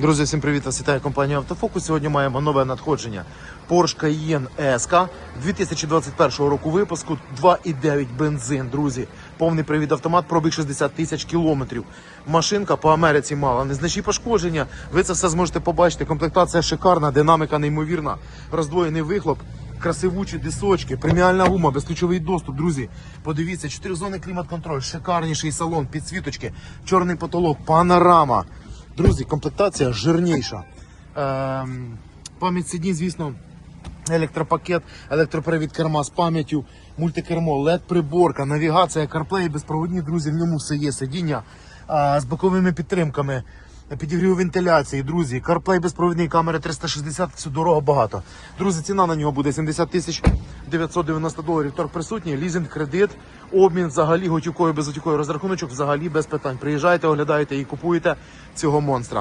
Друзі, всім привіт! Вас вітає компанія Автофокус. Сьогодні маємо нове надходження. Porsche Cayenne ESK 2021 року випуску, 2,9 бензин, друзі. Повний привід автомат, пробіг 60 тисяч кілометрів. Машинка по Америці мала незначні пошкодження. Ви це все зможете побачити. Комплектація шикарна, динаміка неймовірна, роздвоєний вихлоп. Красивучі дисочки, преміальна гума, безключовий доступ, друзі. Подивіться, 4 зони клімат-контроль, шикарніший салон, підсвіточки, чорний потолок, панорама. Друзі, комплектація жирніша. Ем, пам'ять сидінь, звісно, електропакет, електропривід керма з пам'яттю, мультикермо, led приборка навігація, CarPlay, безпроводні, друзі, в ньому все є сидіння а, з боковими підтримками. Підігрів вентиляції, друзі, CarPlay безпровідний, камери 360, все дорого багато. Друзі, ціна на нього буде 70 тисяч 990 доларів. Торг присутній, лізинг, кредит, обмін взагалі готівкою, без готівкою розрахуночок, взагалі без питань. Приїжджайте, оглядаєте і купуєте цього монстра.